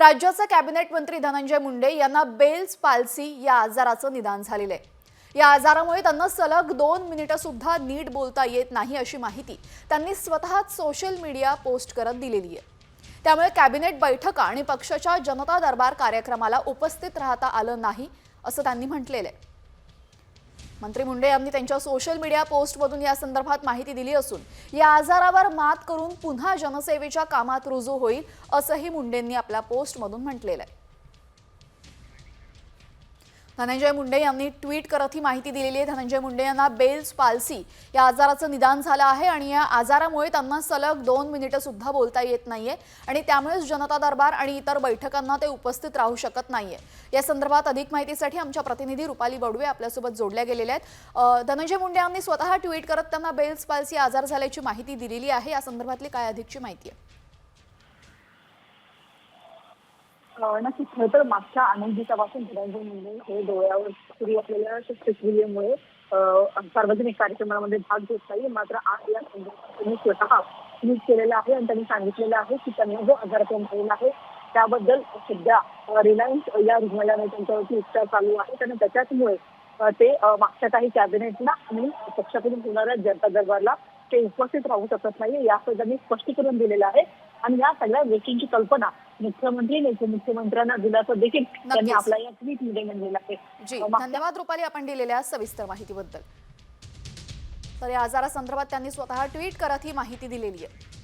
राज्याचे कॅबिनेट मंत्री धनंजय मुंडे यांना बेल्स पाल्सी या आजाराचं निदान झालेलं आहे. या आजारामुळे त्यांना सलग दोन मिनिटं सुद्धा नीट बोलता येत नाही अशी माहिती त्यांनी स्वतःच सोशल मीडिया पोस्ट करत दिलेली आहे. त्यामुळे कॅबिनेट बैठका आणि पक्षाच्या जनता दरबार कार्यक्रमाला उपस्थित राहता आलं नाही असं त्यांनी म्हटलेलं आहे. मंत्री मुंडे यांनी त्यांच्या सोशल मीडिया पोस्टमधून या संदर्भात माहिती दिली असून या आजारावर मात करून पुन्हा जनसेवेच्या कामात रुजू होईल असंही मुंडेंनी आपल्या पोस्टमधून म्हटलेलं आहे. धनंजय मुंडे यांनी ट्विट करत ही माहिती दिलेली आहे. धनंजय मुंडे यांना बेल्स पाल्सी या आजाराचं निदान झालं आहे आणि या आजारामुळे त्यांना सलग दोन मिनिटं सुद्धा बोलता येत नाहीये आणि त्यामुळेच जनता दरबार आणि इतर बैठकांना ते उपस्थित राहू शकत नाहीये. या संदर्भात अधिक माहितीसाठी आमच्या प्रतिनिधी रुपाली बडवे आपल्यासोबत जोडल्या गेलेल्या आहेत. धनंजय मुंडे यांनी स्वतः ट्विट करत त्यांना बेल्स पाल्सी आजार झाल्याची माहिती दिलेली आहे. या संदर्भातली काय अधिकची माहिती आहे? नक्कीच खरं तर मागच्या अनेक दिवसापासून धनंजय मुंडे म्हणजे हे डोळ्यावर सुरू असलेल्या शस्त्रक्रियेमुळे सार्वजनिक कार्यक्रमामध्ये भाग घेत नाही मात्र आज या संदर्भात त्यांनी स्वतः ट्विट केलेलं आहे आणि त्यांनी सांगितलेलं आहे की त्यांना जो आजारपण झालेला आहे त्याबद्दल सध्या रिलायन्स या रुग्णालयाने त्यांच्यावरती उपचार चालू आहेत आणि त्याच्याचमुळे ते मागच्या काही कॅबिनेटला आणि पक्षाकडून होणाऱ्या जनता दरबारला ते उपस्थित राहू शकत नाही याचं त्यांनी स्पष्टीकरण दिलेलं आहे. आणि या सगळ्या गोष्टींची कल्पना मुख्यमंत्री आणि उपमुख्यमंत्र्यांना दिल्याचं देखील त्यांनी. आपल्या या ट्विटमध्ये म्हणलेलं आहे. धन्यवाद रुपाली आपण दिलेल्या सविस्तर माहितीबद्दल. तर या आजारासंदर्भात त्यांनी स्वतः ट्विट करत ही माहिती दिलेली आहे.